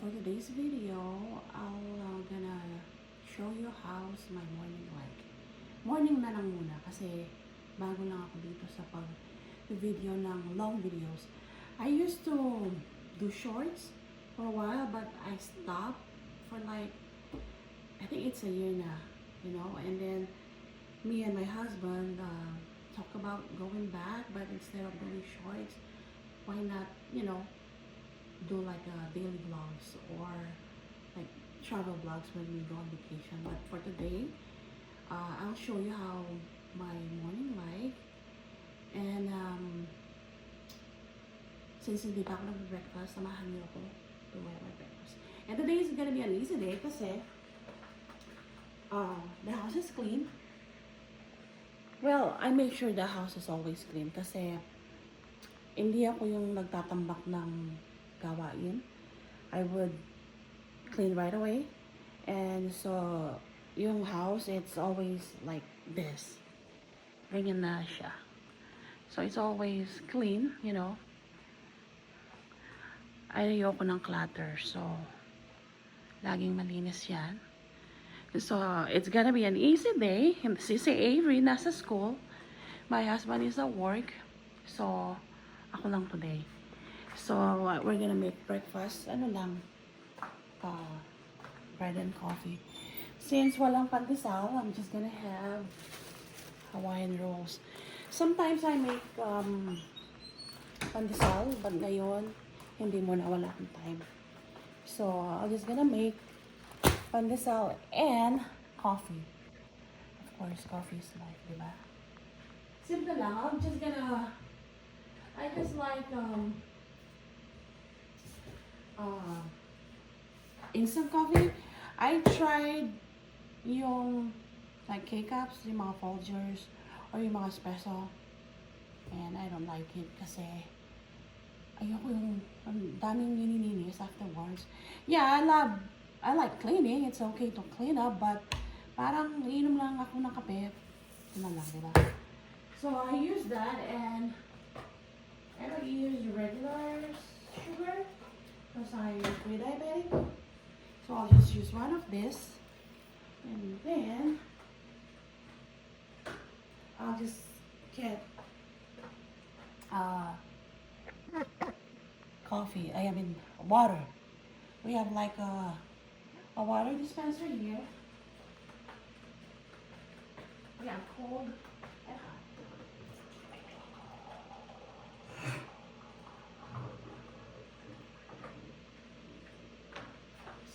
for today's video, I'm uh, gonna show you how's my morning like. Morning na lang muna kasi bago lang ako dito sa pag video ng long videos. I used to do shorts for a while but I stopped for like I think it's a year na, you know, and then me and my husband uh, talk about going back but instead of doing shorts, why not, you know, do like a daily vlogs or like travel vlogs when we go on vacation. But for today, uh, I'll show you how my morning like. And um, since hindi pa ako nag-breakfast, samahan niyo ako to my breakfast. And today is gonna be an easy day kasi uh, the house is clean. Well, I make sure the house is always clean kasi hindi ako yung nagtatambak ng gawain. I would clean right away. And so, yung house, it's always like this. Ganyan na siya. So, it's always clean, you know. Ayoko ng clutter. So, laging malinis yan. So, it's gonna be an easy day. Si si Avery nasa school. My husband is at work. So, ako lang today. So, uh, we're gonna make breakfast. Ano lang? Uh, bread and coffee. Since walang pandesal, I'm just gonna have Hawaiian rolls. Sometimes I make um, pandesal, but ngayon, hindi mo na wala akong time. So, I'm just gonna make pandesal and coffee. Of course, coffee is life, di ba? Simple lang. I'm just gonna, I just like, um, uh, instant coffee. I tried yung like K-Cups, yung mga Folgers, or yung mga espresso. And I don't like it kasi ayoko yung ang daming nililinis afterwards. Yeah, I love, I like cleaning. It's okay to clean up, but parang inom lang ako ng kape. Yun na lang, diba? So I use that and I don't use regular sugar because I'm pre-diabetic. So I'll just use one of this. And then I'll just get uh, coffee. I mean water. We have like a a water dispenser here. We have cold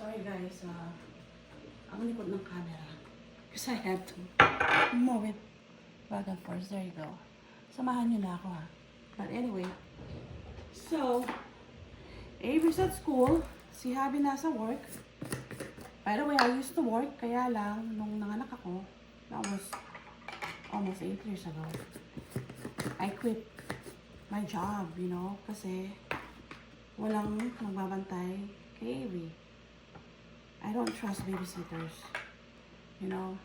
Sorry guys, uh, ang likod ng camera. Because I have to move it back and forth. There you go. Samahan niyo na ako ha. But anyway, so, Avery's at school. Si Javi nasa work. By the way, I used to work, kaya lang, nung nanganak ako, that was almost 8 years ago, I quit my job, you know, kasi walang nagbabantay kay Avery. I don't trust babysitters. You know,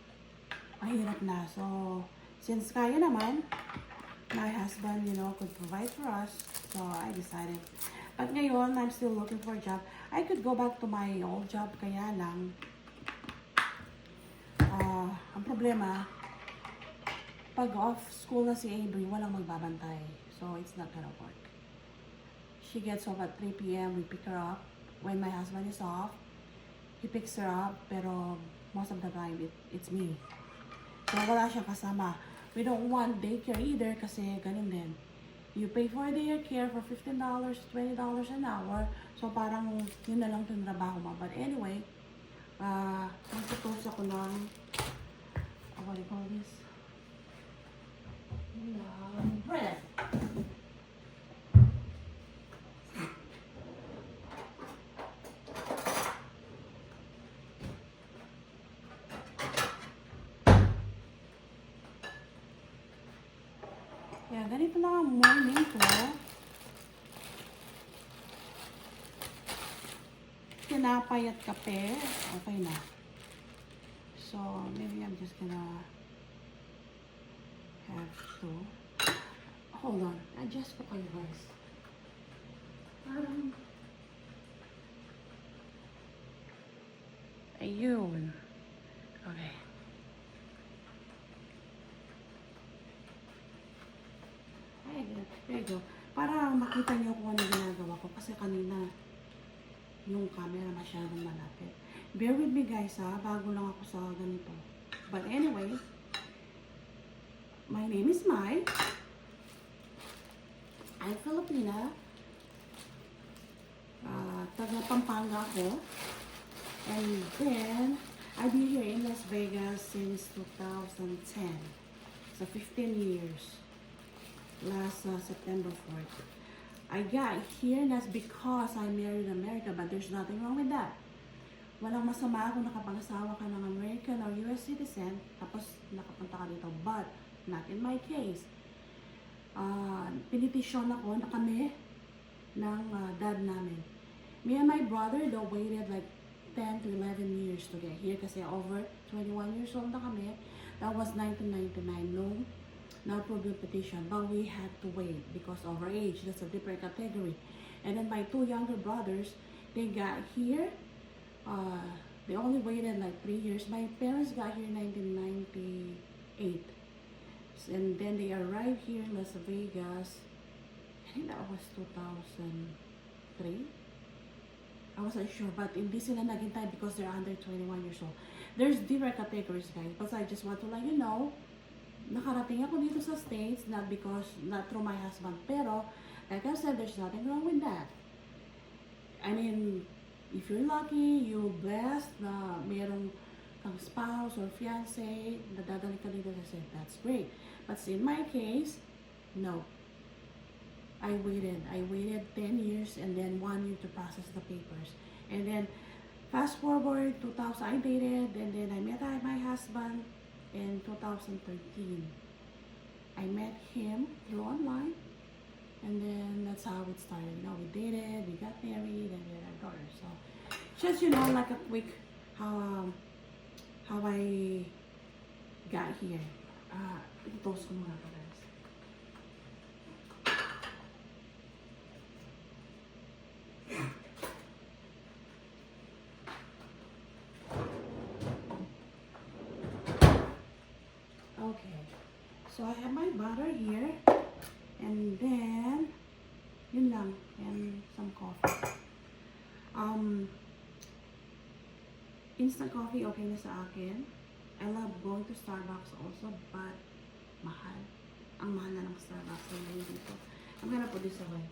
mahirap na. So, since kaya naman, my husband, you know, could provide for us. So, I decided. But ngayon, I'm still looking for a job. I could go back to my old job, kaya lang, ah, ang problema, pag off school na si Avery, walang magbabantay. So, it's not gonna work. She gets off at 3 p.m. We pick her up. When my husband is off, he picks her up, pero most of the time, it, it's me. So, wala siyang kasama. We don't want daycare either kasi ganun din. You pay for daycare for $15, $20 an hour. So, parang yun na lang yung trabaho mo. But anyway, uh, magtutos ako ng, uh, what do you call this? Um, bread. Kaya ang morning ko. Tinapay at kape. Okay na. So, maybe I'm just gonna have to. Hold on. Adjust ko kayo guys. Parang Ayun. Okay. Go. Para makita niyo kung ano ginagawa ko. Kasi kanina, yung camera masyadong malapit. Bear with me guys ha, bago lang ako sa ganito. But anyway, my name is Mai. I'm Filipina. Uh, taga Pampanga ako. And then, I've been here in Las Vegas since 2010. So 15 years. Last uh, September 4th. I got here that's because I married America, but there's nothing wrong with that. Walang masama kung nakapag-asawa ka ng American or US citizen, tapos nakapunta ka dito. But, not in my case. Uh, pinitisyon ako na kami ng uh, dad namin. Me and my brother, though, waited like 10 to 11 years to get here kasi over 21 years old na kami. That was 1999. No, no approved petition. But we had to wait because of our age. That's a different category. And then my two younger brothers, they got here. Uh, they only waited like three years. My parents got here in 1998. And then they arrived here in Las Vegas. I think that was 2003. I wasn't sure, but hindi sila time because they're under 21 years old. There's different categories, guys. But I just want to let you know, nakarating ako dito sa States, not because, not through my husband, pero, like I said, there's nothing wrong with that. I mean, if you're lucky, you're blessed na mayroong kang spouse or fiancé, nadadali ka dito sa States, that's great. But in my case, no. I waited. I waited 10 years and then one year to process the papers. And then fast forward 2000, I dated and then I met my husband in 2013. I met him through online and then that's how it started. You know, we dated, we got married, and we had our daughter. So just you know, like a quick how um, how I got here. Ah, i-toast ko muna ito, guys. Okay. So I have my butter here. And then, yun lang. And some coffee. Um, instant coffee okay na sa akin. I love going to Starbucks also, but mahal. Ang mahal na ng Starbucks ngayon dito. I'm gonna put this away.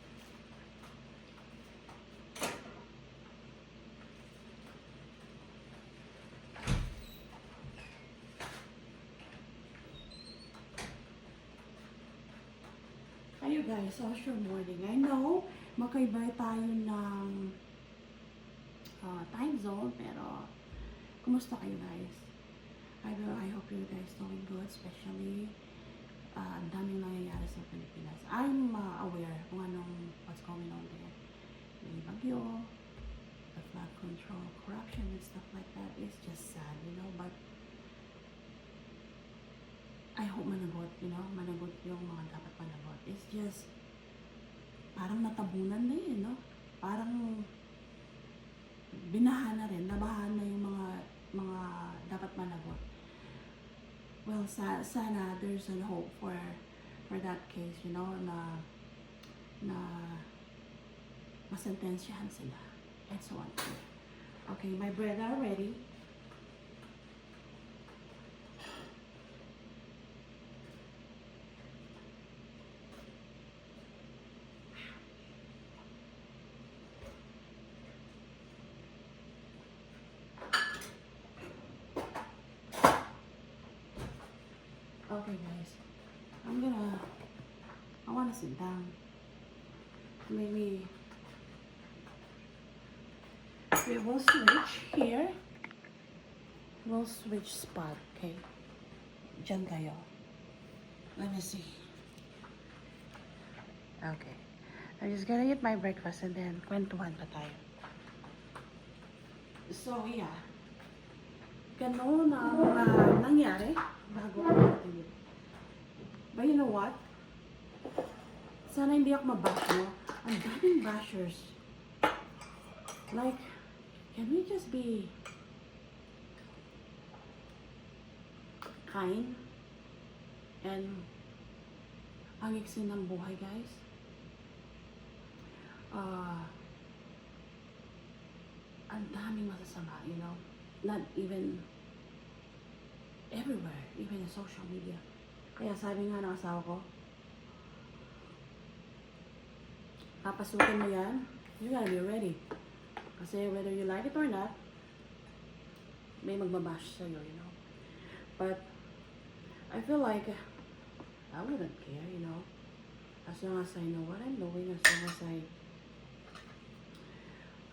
Kayo guys, your morning? I know, magkaiba tayo ng uh, time zone, pero kumusta kayo guys? I, will, I hope you guys doing good, especially uh, ang daming nangyayari sa Pilipinas. I'm uh, aware kung anong what's going on there. May bagyo, the flood control, corruption and stuff like that. It's just sad, you know, but I hope managot, you know, managot yung mga dapat managot. It's just, parang natabunan na yun, no? Parang binaha na rin, nabahan na yung mga mga dapat managot. Well, sa, sana there's a hope for for that case, you know, na na masentensyahan sila. And so on. Okay, my bread are Okay, guys. I'm gonna. I wanna sit down. Maybe. We will switch here. We'll switch spot, okay? Diyan. Let me see. Okay. I'm just gonna eat my breakfast and then kwentuhan pa tayo. So, yeah. Ganun ang uh, nangyari bago ako nakatingin. But you know what? Sana hindi ako mabash, no? Ang daming bashers. Like, can we just be kind. And ang iksi ng buhay, guys. Ah, ang daming masasama, you know. Not even everywhere, even in social media. Kaya sabi nga ng asawa ko, papasukin mo yan, you gotta be ready. Kasi whether you like it or not, may magbabash sa'yo, you know. But, I feel like, I wouldn't care, you know. As long as I know what I'm doing, as long as I,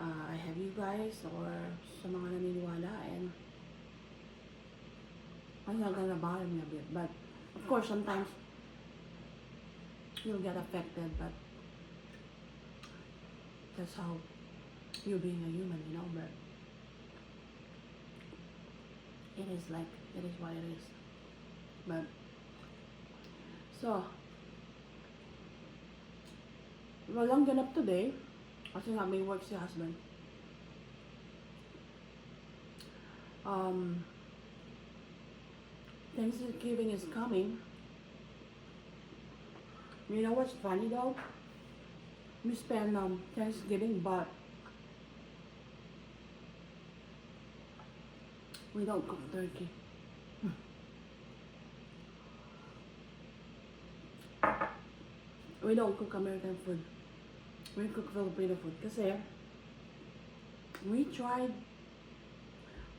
uh, I have you guys, or sa mga naniniwala, and I'm not gonna bother me a bit. But, of course, sometimes, you'll get affected, but that's how you being a human, you know, but it is like, it is what it is. But, so, walang ganap today, kasi nga may work si husband. Um, Thanksgiving is coming. You know what's funny though? We spend um, Thanksgiving, but we don't cook turkey. we don't cook American food. We cook Filipino food. Kasi, we tried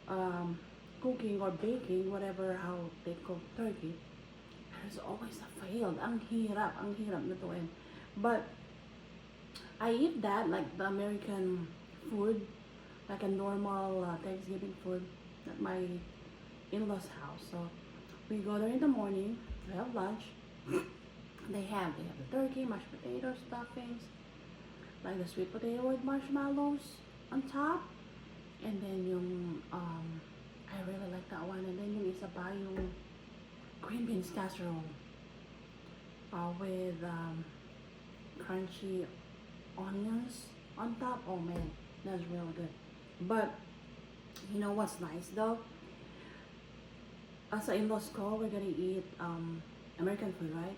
um, cooking or baking, whatever how they cook turkey. There's always a failed. Ang hirap, ang hirap lutuin. But, I eat that, like the American food, like a normal uh, Thanksgiving food at my in-laws house. So, we go there in the morning, we have lunch. They have, they have the turkey, mashed potatoes, stuffings, like the sweet potato with marshmallows on top. And then yung, um, I really like that one. And then yung isa pa, yung green beans casserole. Uh, with, um, crunchy onions on top. Oh man, that's really good. But, you know what's nice though? As a in-laws ko, we're gonna eat, um, American food, right?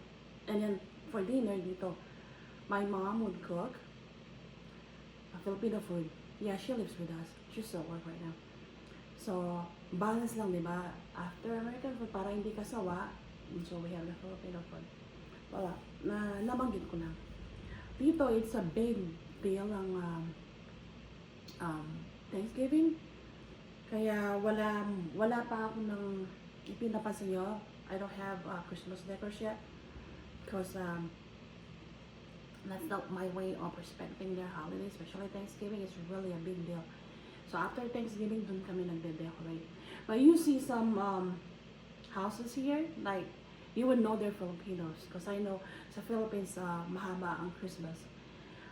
And then, for dinner dito, my mom would cook Filipino food. Yeah, she lives with us. She's at work right now. So, balance lang, di ba? After American food, para hindi kasawa, so we have the Filipino food. Wala, na nabanggit ko na. Dito, it's a big deal ang um, um, Thanksgiving. Kaya wala, wala pa ako ng ipinapa sa inyo. I don't have uh, Christmas decors yet. Because um, that's not my way of respecting their holiday, especially Thanksgiving. It's really a big deal. So after Thanksgiving, dun kami nagde-decorate. But you see some um, houses here, like, you would know they're Filipinos. Because I know sa Philippines, uh, mahaba ang Christmas.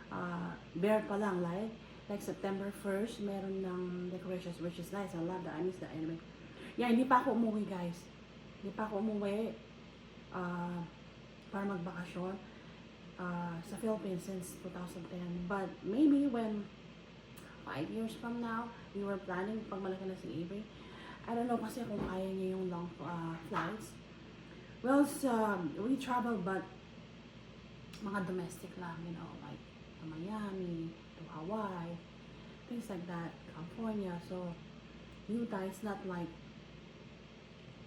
Uh, bare pa lang, like, like September 1st, meron ng decorations, which is nice. I love that. I miss that anyway. Yeah, hindi pa ako umuwi, guys. Hindi pa ako umuwi uh, para magbakasyon uh, sa Philippines since 2010. But maybe when five years from now, we were planning pag malaki na si Avery. I don't know kasi kung kaya niya yung long uh, flights. Well, so, we travel but mga domestic lang, you know, like to Miami, to Hawaii, things like that, California. So, Utah is not like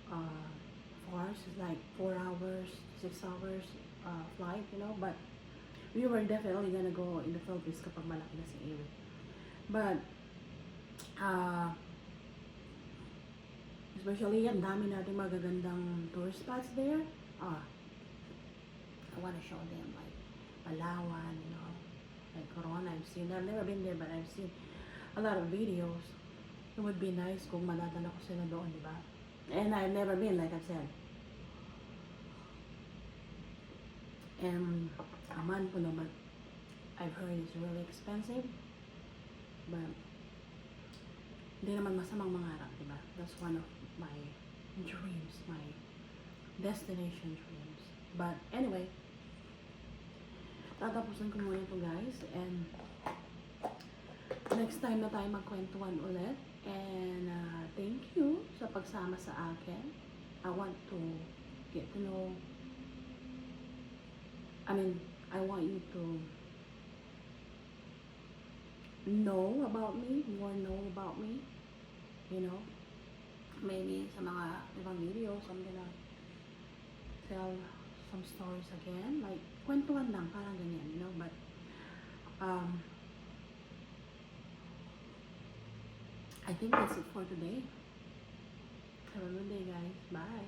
uh, far, it's like four hours, six hours uh, flight, you know, but we were definitely gonna go in the Philippines kapag malaki na si Avery. But, uh, especially yan, dami natin magagandang tourist spots there. Ah, I wanna show them like Palawan, you know, like Corona. I've seen, I've never been there, but I've seen a lot of videos. It would be nice kung madadala ko sila doon, di ba? And I've never been, like I said. And a month po naman, I've heard it's really expensive. But, hindi naman masamang mangarap, di ba? That's one of my dreams, my destination dreams. But anyway, tatapusin ko muna ito guys. And next time na tayo magkwentuhan ulit. And uh, thank you sa pagsama sa akin. I want to get to know. I mean, I want you to know about me, more know about me. You know, maybe sa mga ibang videos, I'm gonna tell some stories again. Like, kwentuhan lang, parang ganyan, you know, but, um, I think that's it for today. Have a good day, guys. Bye.